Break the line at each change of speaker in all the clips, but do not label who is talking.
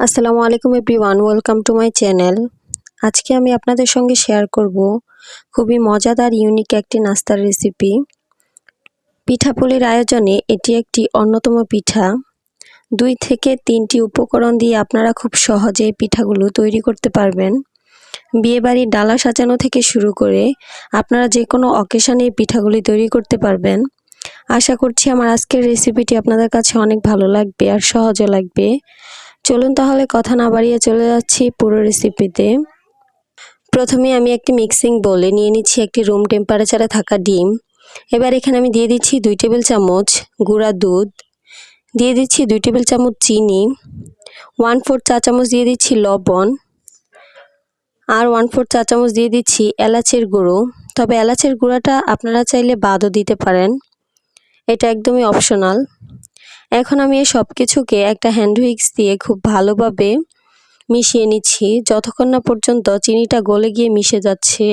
আসসালামু আলাইকুম everyone, welcome to my channel. আজকে আমি আপনাদের সঙ্গে শেয়ার করব খুবই মজাদার, ইউনিক একটি নাস্তার রেসিপি। পিঠাপুলির আয়োজনে এটি একটি অন্যতম পিঠা। দুই থেকে তিনটি উপকরণ দিয়ে আপনারা খুব সহজে পিঠাগুলো তৈরি করতে পারবেন। বিয়েবাড়ির ডালা সাজানো থেকে শুরু করে আপনারা যে কোনো অকেশানে এই পিঠাগুলি তৈরি করতে পারবেন। আশা করছি আমার আজকের রেসিপিটি আপনাদের কাছে অনেক ভালো লাগবে আর সহজও লাগবে। চলুন তাহলে কথা না বাড়িয়ে চলে যাচ্ছি পুরো রেসিপিতে প্রথমে আমি একটি মিক্সিং বলে নিয়ে নিচ্ছি একটি রুম টেম্পারেচারে থাকা ডিম। এবার এখানে আমি দিয়ে দিচ্ছি দুই টেবিল চামচ গুঁড়া দুধ, দিয়ে দিচ্ছি দুই টেবিল চামচ চিনি ওয়ান ফোর চা চামচ দিয়ে দিচ্ছি লবণ, আর ওয়ান ফোর চা চামচ দিয়ে দিচ্ছি এলাচের গুঁড়ো। তবে এলাচের গুঁড়াটা আপনারা চাইলে বাদও দিতে পারেন। এটা একদমই অপশনাল এখন আমি এই সব কিছুকে একটা হ্যান্ড হুইক্স দিয়ে খুব ভালোভাবে মিশিয়ে নিচ্ছি। যতক্ষণ না পর্যন্ত চিনিটা গলে গিয়ে মিশে যাচ্ছে,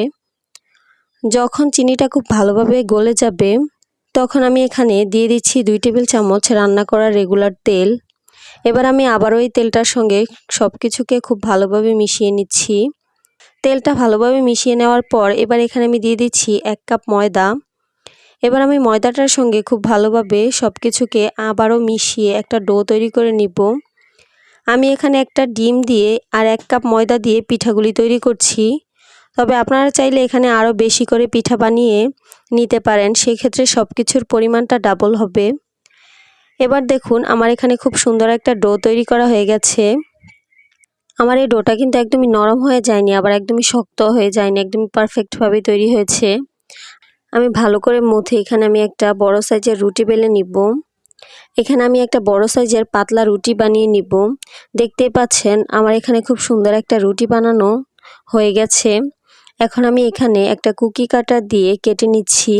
যখন চিনিটা খুব ভালোভাবে গলে যাবে, তখন আমি এখানে দিয়ে দিচ্ছি দুই টেবিল চামচ রান্না করা রেগুলার তেল। এবার আমি আবারও এই তেলটার সঙ্গে সব কিছুকে খুব ভালোভাবে মিশিয়ে নিচ্ছি। তেলটা ভালোভাবে মিশিয়ে নেওয়ার পর এবার এখানে আমি দিয়ে দিচ্ছি এক কাপ ময়দা। এবার আমি ময়দাটার সঙ্গে খুব ভালোভাবে সব কিছুকে আবারও মিশিয়ে একটা ডো তৈরি করে নিব। আমি এখানে একটা ডিম দিয়ে আর এক কাপ ময়দা দিয়ে পিঠাগুলি তৈরি করছি। তবে আপনারা চাইলে এখানে আরও বেশি করে পিঠা বানিয়ে নিতে পারেন, সেক্ষেত্রে সব কিছুর পরিমাণটা ডাবল হবে। এবার দেখুন, আমার এখানে খুব সুন্দর একটা ডো তৈরি করা হয়ে গেছে। আমার এই ডোটা কিন্তু একদমই নরম হয়ে যায়নি, আবার একদমই শক্ত হয়ে যায়নি, একদমই পারফেক্টভাবে তৈরি হয়েছে। আমি ভালো করে মুথে এখানে আমি একটা বড় সাইজের রুটি বেলে নিব। এখানে আমি একটা বড় সাইজের পাতলা রুটি বানিয়ে নিব। দেখতেই পাচ্ছেন আমার এখানে খুব সুন্দর একটা রুটি বানানো হয়ে গেছে। এখন আমি এখানে একটা কুকি কাটার দিয়ে কেটে নিচ্ছি।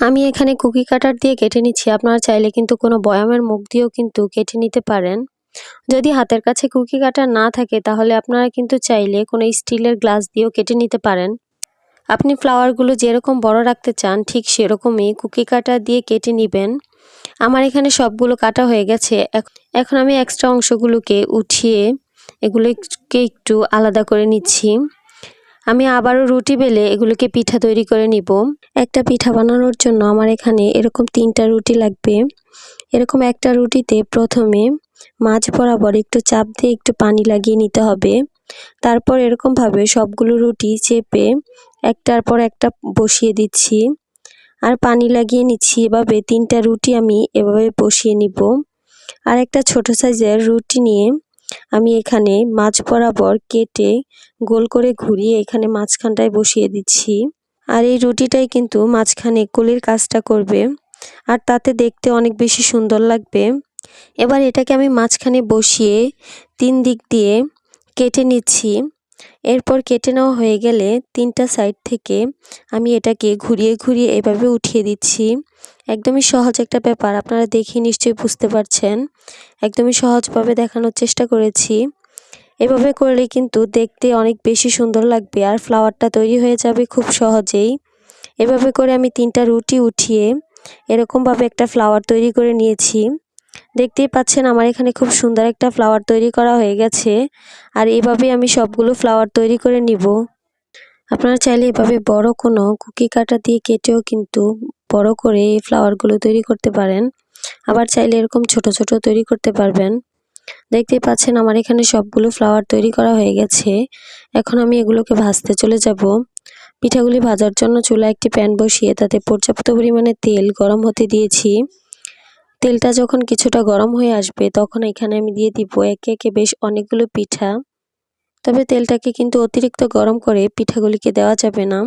আমি এখানে কুকি কাটার দিয়ে কেটে নিচ্ছি। আপনারা চাইলে কিন্তু কোনো বয়ামের মুখ দিয়েও কিন্তু কেটে নিতে পারেন। যদি হাতের কাছে কুকি কাটার না থাকে, তাহলে আপনারা কিন্তু চাইলে কোনো স্টিলের গ্লাস দিয়েও কেটে নিতে পারেন। আপনি ফ্লাওয়ারগুলো যেরকম বড় রাখতে চান, ঠিক সেরকমই কুকি কাটা দিয়ে কেটে নেবেন। আমার এখানে সবগুলো কাটা হয়ে গেছে। এখন আমি এক্সট্রা অংশগুলোকে উঠিয়ে এগুলোকে একটু আলাদা করে নিচ্ছি। আমি আবারও রুটি বেলে এগুলোকে পিঠা তৈরি করে নিব। একটা পিঠা বানানোর জন্য আমার এখানে এরকম তিনটা রুটি লাগবে। এরকম একটা রুটিতে প্রথমে মাছ বরাবর একটু চাপ দিয়ে একটু পানি লাগিয়ে নিতে হবে। তারপর এরকমভাবে সবগুলো রুটি চেপে একটার পর একটা বসিয়ে দিচ্ছি। আর পানি লাগিয়ে নিচ্ছি, এভাবে তিনটা রুটি আমি এভাবে বসিয়ে নিব। আর একটা ছোট সাইজের রুটি নিয়ে আমি এখানে মাছ বরাবর কেটে গোল করে ঘুরিয়ে এখানে মাঝখানটায় বসিয়ে দিচ্ছি। আর এই রুটিটাই কিন্তু মাঝখানে কলির কাজটা করবে। আর তাতে দেখতে অনেক বেশি সুন্দর লাগবে। এবার এটাকে আমি মাঝখানে বসিয়ে তিন দিক দিয়ে কেটে নিচ্ছি। এরপর কেটে নেওয়া হয়ে গেলে তিনটা সাইড থেকে আমি এটাকে ঘুরিয়ে ঘুরিয়ে এভাবে উঠিয়ে দিচ্ছি। একদমই সহজ একটা ব্যাপার, আপনারা দেখে নিশ্চয়ই বুঝতে পারছেন। একদমই সহজভাবে দেখানোর চেষ্টা করেছি। এভাবে করলে কিন্তু দেখতে অনেক বেশি সুন্দর লাগবে আর ফ্লাওয়ারটা তৈরি হয়ে যাবে খুব সহজেই। এভাবে করে আমি তিনটা রুটি উঠিয়ে এরকমভাবে একটা ফ্লাওয়ার তৈরি করে নিয়েছি। দেখতেই পাচ্ছেন আমার এখানে খুব সুন্দর একটা ফ্লাওয়ার তৈরি করা হয়ে গেছে। আর এভাবে আমি সবগুলো ফ্লাওয়ার তৈরি করে নিব। আপনারা চাইলে এভাবে বড় কোনো কুকি কাটা দিয়ে কেটেও কিন্তু বড় করে এই ফ্লাওয়ারগুলো তৈরি করতে পারেন। আবার চাইলে এরকম ছোট ছোট তৈরি করতে পারবেন। দেখতেই পাচ্ছেন আমার এখানে সবগুলো ফ্লাওয়ার তৈরি করা হয়ে গেছে। এখন আমি এগুলোকে ভাজতে চলে যাব। পিঠাগুলি ভাজার জন্য চুলা একটি প্যান বসিয়ে তাতে পর্যাপ্ত পরিমাণে তেল গরম হতে দিয়েছি। তেলটা যখন কিছুটা গরম হয়ে আসবে, তখন এখানে আমি দিয়ে দিব একে একে বেশ অনেকগুলো পিঠা। তবে তেলটাকে কিন্তু অতিরিক্ত গরম করে পিঠাগুলিকে দেওয়া যাবে না।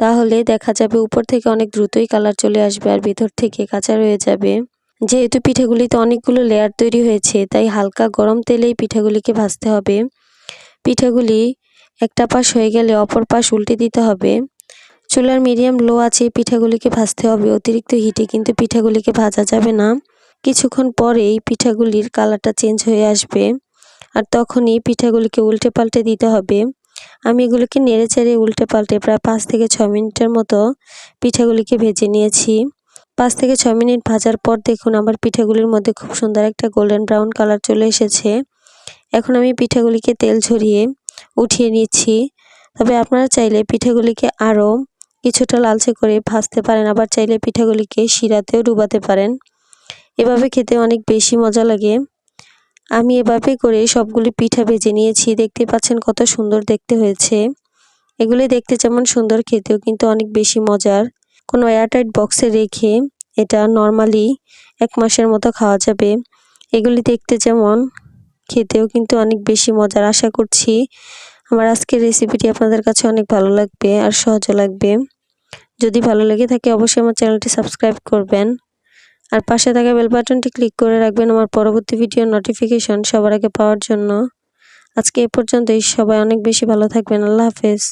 তাহলে দেখা যাবে উপর থেকে অনেক দ্রুতই কালার চলে আসবে আর ভিতর থেকে কাঁচা রয়ে যাবে। যেহেতু পিঠাগুলিতে অনেকগুলো লেয়ার তৈরি হয়েছে, তাই হালকা গরম তেলেই পিঠাগুলিকে ভাজতে হবে। পিঠাগুলি একটা পাশ হয়ে গেলে অপর পাশ উল্টে দিতে হবে। চুলার মিডিয়াম লো আছে পিঠাগুলিকে ভাজতে হবে। অতিরিক্ত হিটে কিন্তু পিঠাগুলিকে ভাজা যাবে না। কিছুক্ষণ পরেই পিঠাগুলির কালারটা চেঞ্জ হয়ে আসবে। আর তখনই পিঠাগুলিকে উল্টে পাল্টে দিতে হবে। আমি এগুলিকে নেড়ে চেড়ে উল্টে পাল্টে প্রায় পাঁচ থেকে ছ মিনিটের মতো পিঠাগুলিকে ভেজে নিয়েছি। পাঁচ থেকে ছ মিনিট ভাজার পর দেখুন আমার পিঠাগুলির মধ্যে খুব সুন্দর একটা গোল্ডেন ব্রাউন কালার চলে এসেছে। এখন আমি পিঠাগুলিকে তেল ঝরিয়ে উঠিয়ে নিচ্ছি। তবে আপনারা চাইলে পিঠাগুলিকে আরও কিছুটা লালচে করে ভাজতে পারেন, আবার চাইলে পিঠাগুলিকে শিরাতেও ডুবাতে পারেন। এভাবে খেতে অনেক বেশি মজা লাগে। আমি এভাবে করে সবগুলি পিঠা ভেজে নিয়েছি। দেখতে পাচ্ছেন কত সুন্দর দেখতে হয়েছে। এগুলি দেখতে যেমন সুন্দর, খেতেও কিন্তু অনেক বেশি মজার। কোনো এয়ারটাইট বক্সে রেখে এটা নর্মালি এক মাসের মতো খাওয়া যাবে। এগুলি দেখতে যেমন, খেতেও কিন্তু অনেক বেশি মজার। আশা করছি আমার আজকের রেসিপিটি আপনাদের কাছে অনেক ভালো লাগবে আর সহজও লাগবে। যদি ভালো লেগে থাকে অবশ্যই আমার চ্যানেলটি সাবস্ক্রাইব করবেন। আর পাশে থাকা বেল বাটনটি ক্লিক করে রাখবেন আমার পরবর্তী ভিডিও নোটিফিকেশন সবার আগে পাওয়ার জন্য। আজকে এ পর্যন্তই, সবাই অনেক বেশি ভালো থাকবেন, আল্লাহ হাফেজ।